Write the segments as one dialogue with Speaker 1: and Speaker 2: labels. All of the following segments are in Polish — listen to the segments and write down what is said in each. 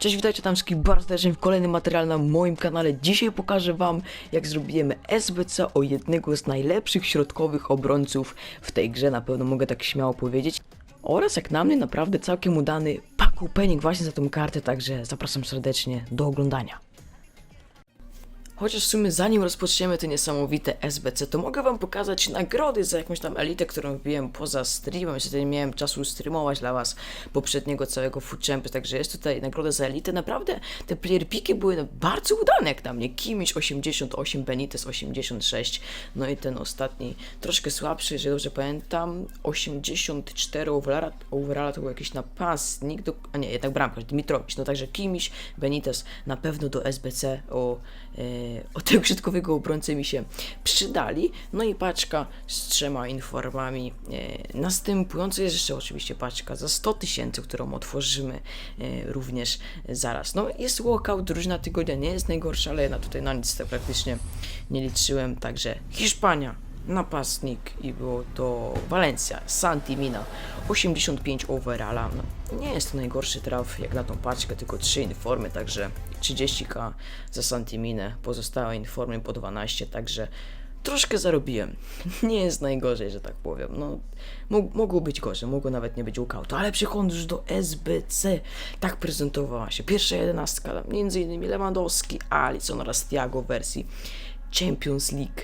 Speaker 1: Cześć, witajcie tam wszystkich bardzo serdecznie w kolejnym materiale na moim kanale. Dzisiaj pokażę wam, jak zrobiłem SBC o jednego z najlepszych środkowych obrońców w tej grze, na pewno mogę tak śmiało powiedzieć. Oraz jak na mnie naprawdę całkiem udany pack właśnie za tą kartę, także zapraszam serdecznie do oglądania. Chociaż w sumie zanim rozpoczniemy te niesamowite SBC, to mogę wam pokazać nagrody za jakąś tam elitę, którą wbiłem poza streamem. Niestety nie miałem czasu streamować dla was poprzedniego całego Food także jest tutaj nagroda za elitę. Naprawdę te player piki były bardzo udane jak na mnie. Kimiś 88, Benitez 86, no i ten ostatni troszkę słabszy, jeżeli dobrze pamiętam, 84 overalla, overalla to był jakiś napastnik, do, a nie, jednak bramkarz, Dmitrowicz, no także Kimiś, Benitez na pewno do SBC o, e, o tego środkowego obrońcę mi się przydali, no i paczka z trzema informami e, następująco jest jeszcze oczywiście paczka za 100 tysięcy, którą otworzymy e, również zaraz. No jest walkout, drużyna tygodnia nie jest najgorsza, ale ja tutaj na nic tak praktycznie nie liczyłem, także Hiszpania, napastnik i było to Valencia, Santimina, 85 overalla. No, nie jest to najgorszy traf jak na tą paczkę, tylko 3 informy, także 30k za Santiminę, pozostałe informy po 12, także troszkę zarobiłem. Nie jest najgorzej, że tak powiem. No, mogło być gorzej, mogło nawet nie być walkoutu, ale przechodząc już do SBC, tak prezentowała się pierwsza jedenastka, między innymi Lewandowski, Alisson oraz Thiago w wersji Champions League.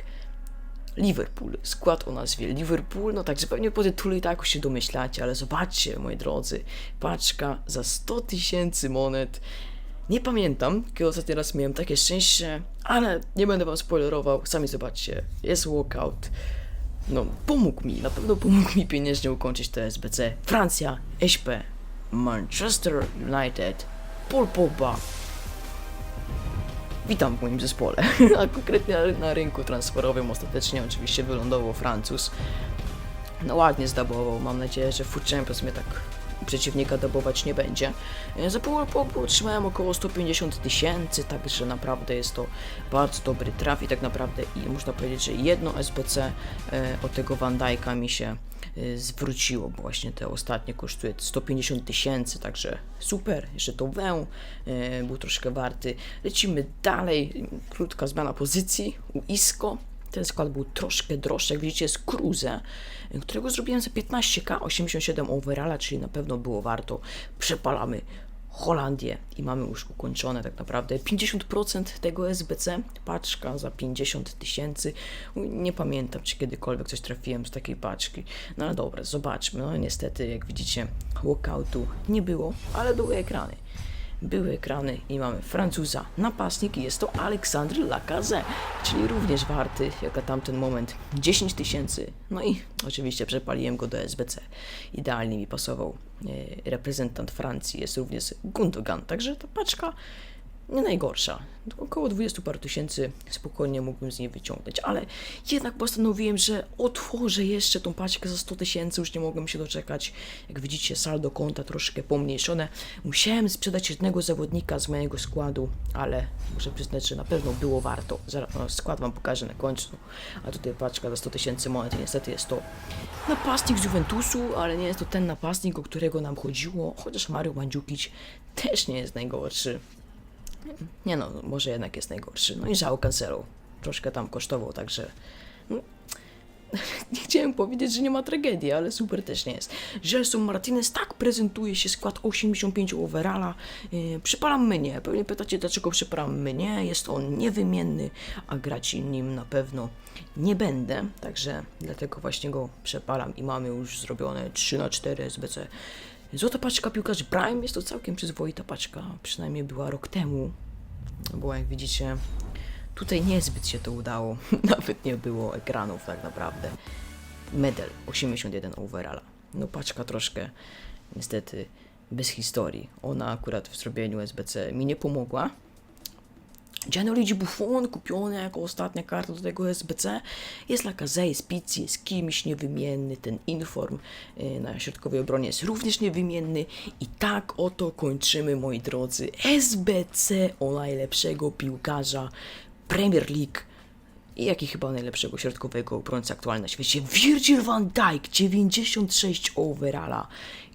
Speaker 1: Liverpool, skład o nazwie Liverpool, no także pewnie po tytule i tak już się domyślacie, ale zobaczcie, moi drodzy, paczka za 100 tysięcy monet. Nie pamiętam, kiedy ostatni raz miałem takie szczęście, ale nie będę wam spoilerował, sami zobaczcie, jest walkout. No, pomógł mi, na pewno pomógł mi pieniężnie ukończyć te SBC. Francja, SP, Manchester United, Paul Pogba, Witam w moim zespole, a konkretnie na rynku transferowym ostatecznie oczywiście wylądował Francuz. No ładnie zdabował, mam nadzieję, że Food Champions mnie tak przeciwnika dabować nie będzie. E, Za pół roku otrzymałem około 150 tysięcy, także naprawdę jest to bardzo dobry traf i tak naprawdę i można powiedzieć, że jedno SBC e, od tego Van Dijk'a mi się e, zwróciło, bo właśnie te ostatnie kosztuje 150 tysięcy, także super, jeszcze to e, był troszkę warty. Lecimy dalej, krótka zmiana pozycji u Isco. Ten skład był troszkę droższy, jak widzicie jest Cruze, którego zrobiłem za 15k, 87 overalla, czyli na pewno było warto. Przepalamy Holandię i mamy już ukończone tak naprawdę 50% tego SBC, paczka za 50 tysięcy. Nie pamiętam, czy kiedykolwiek coś trafiłem z takiej paczki. No ale dobra, zobaczmy. No niestety, jak widzicie, walkoutu nie było, ale były ekrany. Były ekrany i mamy Francuza, napastnik jest to Aleksandr Lacazette, czyli również warty, jak na tamten moment, 10 tysięcy. No i oczywiście przepaliłem go do SBC. Idealnie mi pasował e, reprezentant Francji, jest również Gundogan, także ta paczka nie najgorsza. Około 20 paru tysięcy spokojnie mógłbym z niej wyciągnąć, ale jednak postanowiłem, że otworzę jeszcze tą paczkę za 100 tysięcy, już nie mogłem się doczekać. Jak widzicie, saldo konta troszkę pomniejszone. Musiałem sprzedać jednego zawodnika z mojego składu, ale muszę przyznać, że na pewno było warto. Zaraz no, skład wam pokażę na końcu, a tutaj paczka za 100 tysięcy monet niestety jest to napastnik z Juventusu, ale nie jest to ten napastnik, o którego nam chodziło, chociaż Mario Mandzukic też nie jest najgorszy. Nie no, może jednak jest najgorszy. No i Żał Cancelo. Troszkę tam kosztował, także... No, nie chciałem powiedzieć, że nie ma tragedii, ale super też nie jest. Gelson Martinez tak prezentuje się skład 85 overalla. Yy, przypalam mnie. Pewnie pytacie, dlaczego przypalam mnie. Jest on niewymienny, a grać nim na pewno nie będę. Także dlatego właśnie go przepalam i mamy już zrobione 3 na 4 SBC. Złota paczka piłkarz Prime jest to całkiem przyzwoita paczka. Przynajmniej była rok temu. Bo jak widzicie, tutaj niezbyt się to udało. Nawet nie było ekranów tak naprawdę. Medal 81 overalla. No paczka troszkę niestety bez historii. Ona akurat w zrobieniu SBC mi nie pomogła. Gianluigi Buffon kupiony jako ostatnia karta do tego SBC. Jest Lacazette, jest Pizzi, jest kimś niewymienny. Ten Inform y, na środkowej obronie jest również niewymienny. I tak oto kończymy, moi drodzy, SBC o najlepszego piłkarza Premier League I jaki chyba najlepszego środkowego obrońcy aktualnie na świecie? Virgil van Dijk, 96 overalla.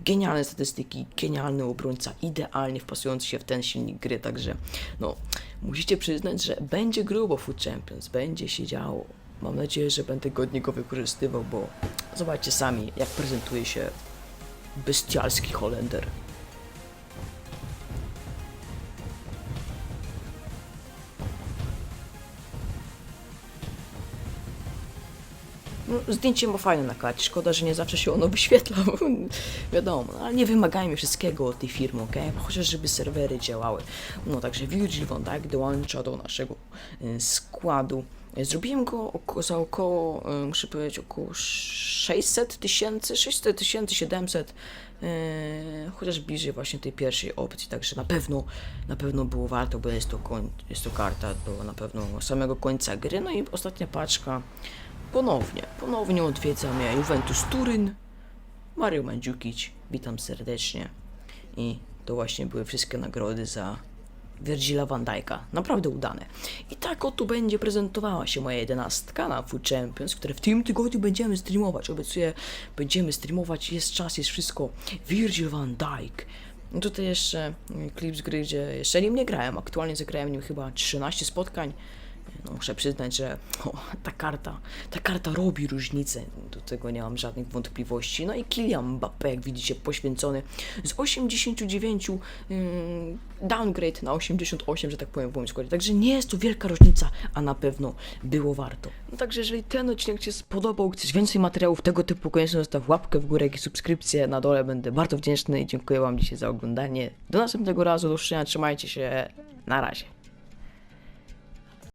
Speaker 1: Genialne statystyki, genialny obrońca, idealnie wpasujący się w ten silnik gry, także no, musicie przyznać, że będzie grubo Food Champions, będzie się działo. Mam nadzieję, że będę godnie go wykorzystywał, bo zobaczcie sami, jak prezentuje się bestialski Holender. No, zdjęcie ma fajne na karcie, szkoda, że nie zawsze się ono wyświetla, wiadomo, no, ale nie wymagajmy wszystkiego od tej firmy, ok? Chociaż żeby serwery działały. No, także Virgil van Dijk dołącza do naszego y, składu. Y, Zrobiłem go za około, y, muszę powiedzieć, około 600 tysięcy, 600 tysięcy 700, yy, chociaż bliżej właśnie tej pierwszej opcji, także na pewno, na pewno było warto, bo jest to, jest to karta do na pewno samego końca gry. No i ostatnia paczka, ponownie, ponownie odwiedza mnie Juventus Turyn, Mario Mandzukic, witam serdecznie i to właśnie były wszystkie nagrody za Virgila van Dijk'a. Naprawdę udane. I tak oto będzie prezentowała się moja jedenastka na Food Champions, które w tym tygodniu będziemy streamować. Obiecuję, będziemy streamować, jest czas, jest wszystko. Virgil van Dijk. No tutaj jeszcze klip z gry, gdzie jeszcze nim nie grałem. Aktualnie zagrałem nim chyba 13 spotkań. Muszę przyznać, że o, ta karta, ta karta robi różnicę. Do tego nie mam żadnych wątpliwości. No i Kylian Mbappé, jak widzicie, poświęcony z 89 ym, downgrade na 88, że tak powiem, w moim składzie. Także nie jest to wielka różnica, a na pewno było warto. No także jeżeli ten odcinek Ci się spodobał, chcesz więcej materiałów tego typu, koniecznie zostaw łapkę w górę i subskrypcję na dole. Będę bardzo wdzięczny i dziękuję Wam dzisiaj za oglądanie. Do następnego razu, do usłyszenia, trzymajcie się, na razie.